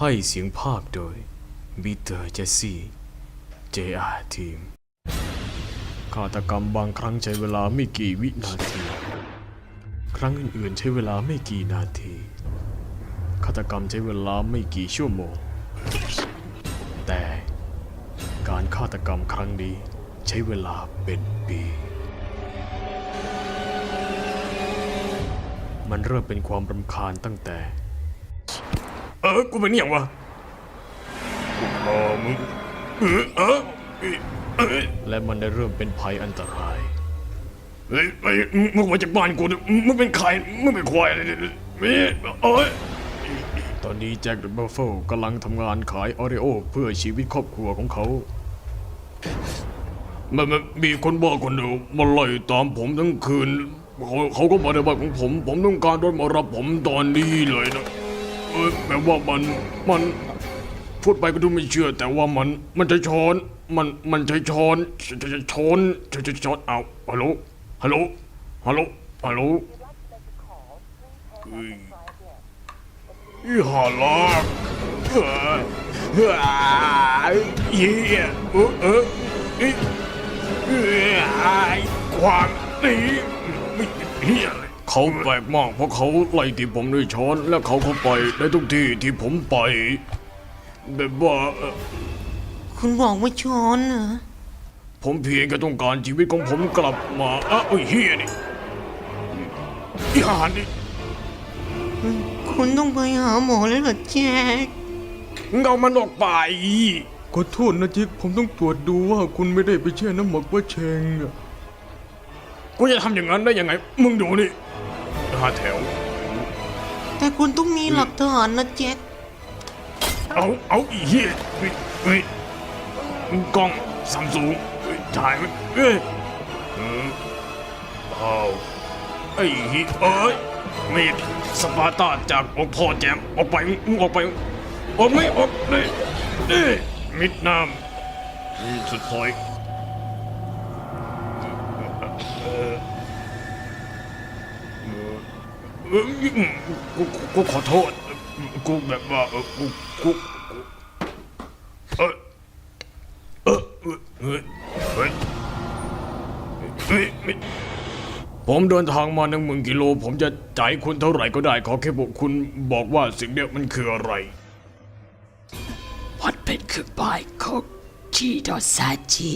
ให้เสียงภาคโดยบีเตอร์เจสซี่ JR ทีมฆาตกรรมบางครั้งใช้เวลาไม่กี่วินาที ครั้งอื่นๆ ใช้เวลาไม่กี่นาที ฆาตกรรมใช้เวลาไม่กี่ชั่วโมง แต่การฆาตกรรมครั้งนี้ใช้เวลาเป็นปี มันเริ่มเป็นความรำคาญตั้งแต่ ออกูเป็นอหย่างวะพอมึงเออเออเออและมันได้เริ่มเป็นภัยอันตรายเฮ้ยไอ้ยมึงมาจากบ้านกูเนี่ยมึงเป็นใครมึงเป็นควายอะไรเนี่ยเฮ้ยเอ้ยตอนนี้แจ็คเดอะบัฟเฟิลกำลังทำงานขายออริโอเพื่อชีวิตครอบครัวของเขามันมันมีคนบ้าคนหนึ่งมาไล่ตามผมทั้งคืน เขาเขาก็มาในบ้านของผม ผมต้องการรถมารับผมตอนนี้เลยนะ เออแบบว่ามันมันพูดไปก็ดูไม่เชื่อ แต่ว่ามันมันจะช้อนมันมันใช้ช้อนจะจะช้อนจะจะช้อนเอาฮัลโหลฮัลโหลฮัลโหลฮัลโหลเฮ้ยอีห่าลากเออเฮ้ยเหี้ยเออเออเอ้ยเอ้ยความนี้ไม่เฮีย เลยเขาแปลกมากเพราะเขาไล่ที่ผมด้วยช้อน แล้วเขาเข้าไปได้ทุกที่ที่ผมไปแบบว่าเอ่อคุณบอกว่าช้อนเหรอ ผมเพียงแค่ต้องการชีวิตของผมกลับมาอ้าวไอ้เฮียนี่อีหานนี่คุณต้องไปหาหมอแล้วเหรอแจ็คมึงเอามันออกไป ขอโทษนะจิ๊กผมต้องตรวจดูว่าคุณไม่ได้ไปแช่น้ำหมักว่าเชงอะ กูจะทำอย่างนั้นได้ยังไง มึงดูนี่ห้าแถว แต่คุณต้องมีหลักฐานนะแจ็คเอาเอาอีเหี้ยเฮ้ยเฮ้ยกล้องซัมซุงถ่ายมันเอ้ยเออเอาไอ้เหี้ยเอ้ยมีดสปาร์ตาจากองค์พ่อแจมออกไปมึงออกไปออกไม่ออกเลยเอ้ยมิดน้ำอืมสุดซอย กูกูขอโทษ กูแบบว่ากูกูกูเออเออเฮ้ยเฮ้ยผมเดินทางมาหนึ่งหมื่นกิโล ผมจะจ่ายคุณเท่าไหร่ก็ได้ ขอแค่บอกคุณบอกว่าสิ่งเนี้ยมันคืออะไรมันเป็นเครื่องหมายของชีดอซาจิ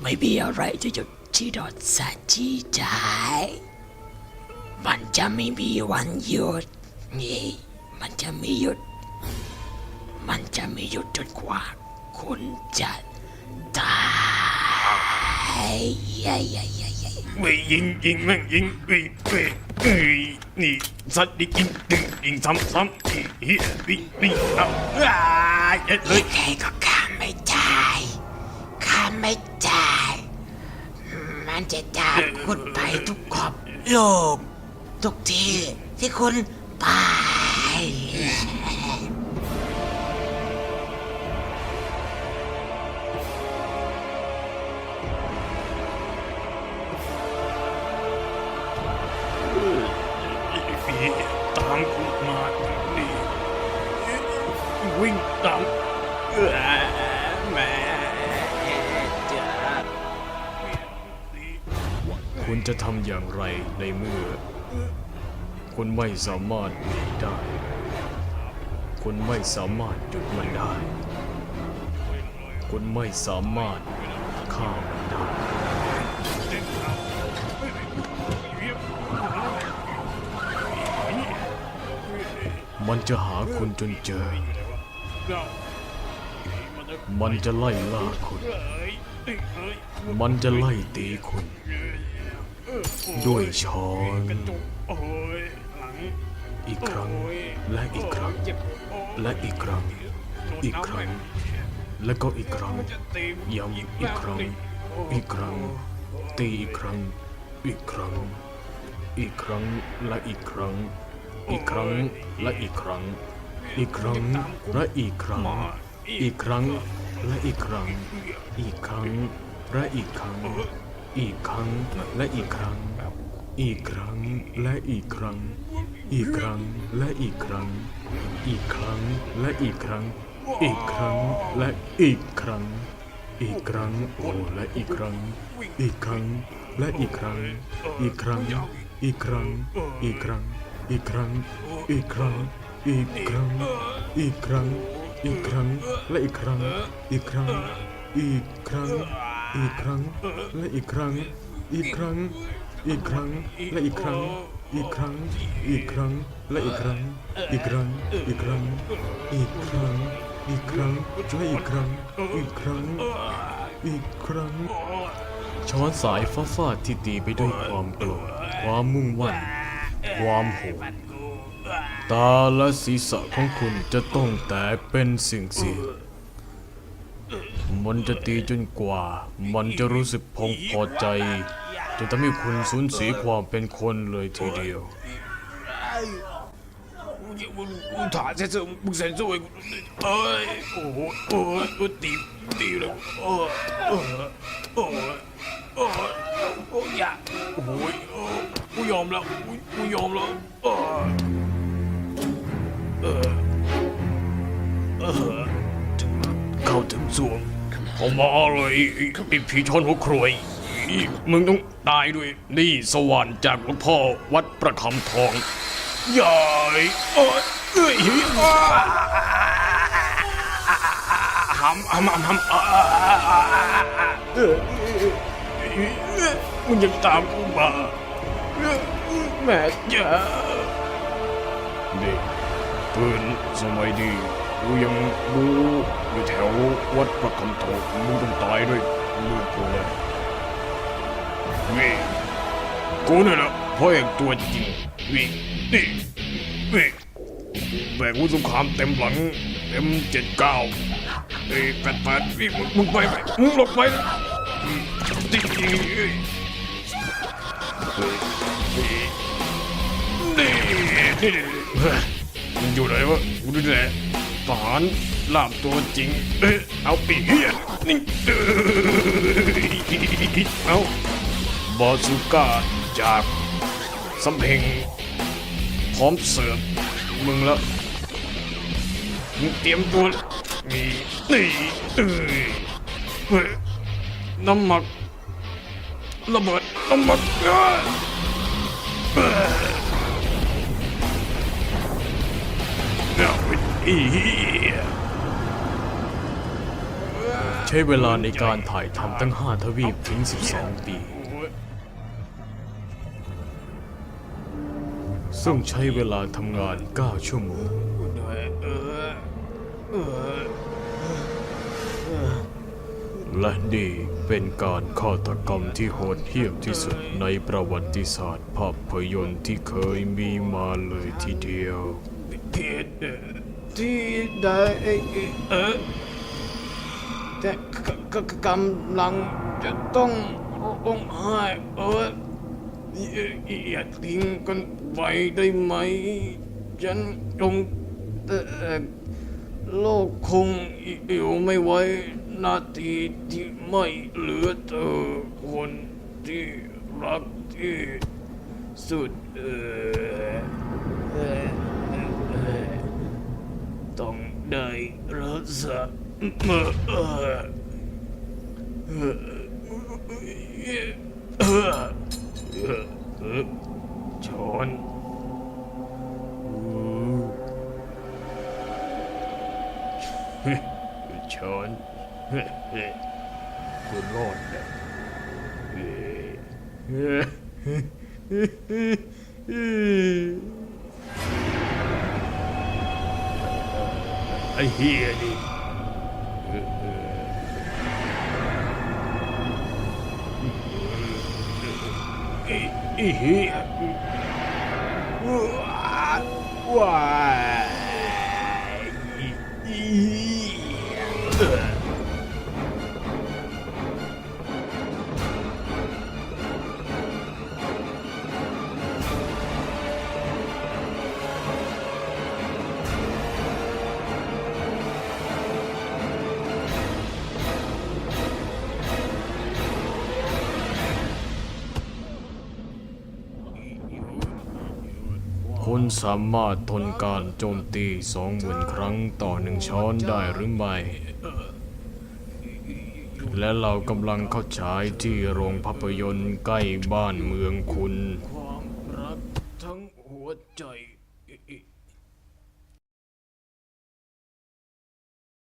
ไม่มีอะไรจะหยุดชีดอซาจิได้ มันจะไม่มีวันหยุด นี่ มันจะไม่หยุด มันจะไม่หยุดจนกว่า คุณจะตายยยยยยไม่ยิงยิงแม่งยิงเอ้ยเอ้ยเอ้ยนี่สัตว์ดิยิงดึงยิงซ้ำซ้ำอีเฮียนี่นี่เอาอ้ายเอ้ยเฮ้ยใครก็ข้ามไม่ได้ข้ามไม่ได้มันจะตามคุณไปทุกขอบโลก ทุกทีที่คุณไปนี่ตามกูมานี่วิ่งตามเอ้อแม่จ้า คุณจะทำอย่างไรในเมื่อ คุณไม่สามารถหนีได้ คุณไม่สามารถหยุดมันได้ คุณไม่สามารถฆ่ามันได้ มันจะหาคุณจนเจอ มันจะไล่ล่าคุณ มันจะไล่ตีคุณ ด้วยช้อนอีกครั้งและอีกครั้ง และอีกครั้ง อีกครั้ง และก็อีกครั้งย้ำอีกครั้ง อีกครั้ง ตีอีกครั้ง อีกครั้ง อีกครั้งและอีกครั้ง อีกครั้งและอีกครั้ง อีกครั้งและอีกครั้ง อีกครั้งและอีกครั้ง อีกครั้งและอีกครั้ง อีกครั้งและอีกครั้ง อีกครั้งและอีกครั้ง อีกครั้งและอีกครั้ง อีกครั้งและอีกครั้ง อีกครั้งและอีกครั้ง อีกครั้งโอ้และอีกครั้ง อีกครั้งและอีกครั้ง อีกครั้ง อีกครั้ง อีกครั้ง อีกครั้ง อีกครั้ง อีกครั้ง อีกครั้ง อีกครั้งและอีกครั้ง อีกครั้ง อีกครั้ง อีกครั้งและอีกครั้ง อีกครั้ง อีกครั้งและอีกครั้ง อีกครั้ง อีกครั้งและอีกครั้ง อีกครั้ง อีกครั้ง อีกครั้ง อีกครั้งและอีกครั้ง อีกครั้ง อีกครั้ง ช้อนสายฟ้าฟาดที่ตีไปด้วยความโกรธความมุ่งมั่นความโหดตาและศีรษะของคุณจะต้องแตกเป็นสิ่งเสีย มันจะตีจนกว่า มันจะรู้สึกพองพอใจจะทำให้คุณสูญเสียความเป็นคนเลยทีเดียว我打在这不承受，哎，我我我顶顶了，哦哦哦哦，我呀，我我ยอมแล้ว我ยอมแล้วเออเออเออถึงเข้าถึงสวง เขามาเลยไอ้ไอ้ผีชนหัวครวยมึงต้องตายด้วยนี่สวรรค์จากหลวงพ่อวัดประคำทองใหญ่โอ้ยเอ้ยอ้าหำหำหำหำอ่าเออมึงยังตามกูมาแม่จ๋านี่ปืนสมัยดี กูยังรู้อยู่แถววัดประคำทองมึงต้องตายด้วยมือกูเลยนี่กูนี่ยนะพ่อเอกตัวจริงวิ่งนี่วิ่งแบกวุฒิสงครามเต็มหลังเอ็มเจ็ดเก้าเอ้ยแปดแปดวิ่งมึงไปไปมึงหลบไปนะอืมนี่นี่นี่นี่ฮ้ยมันอยู่ไหนวะกูดูแล ทหารลาบตัวจริง เอ้เอาปีเฮียนี่เอ้ยเอาบอซูก้าจากสำเพ็งพร้อมเสิร์ฟมึงล้วมึงเตรียมตัวมีนี่เอ้ยเฮ้ยน้ำหมักระเบิดน้ำหมักเออ อีใช้เวลาในการถ่ายทำตั้ง5ทวีปถึง 12 ปี ซึ่งใช้เวลาทำงาน 9 ชั่วโมง และนี่เป็นการฆาตกรรมที่โหดเหี้ยมที่สุดในประวัติศาสตร์ภาพยนตร์ที่เคยมีมาเลยทีเดียวที่ ที่ได้เออแต่กกกกำลังจะต้ององไห้เอออย่าทิ้งกันไปได้ไหม ฉันคงโลกคงอยู่ไม่ไหวนาทีที่ไม่เหลือเธอคนที่รักที่สุดเออ за... John. ชนคุกูรอดนะไอ้เฮียนี่ here. What? สามารถทนการโจมตีสองหมื่นครั้งต่อหนึ่งช้อนได้หรือไม่ และเรากำลังเข้าฉายที่โรงภาพยนตร์ใกล้บ้านเมืองคุณ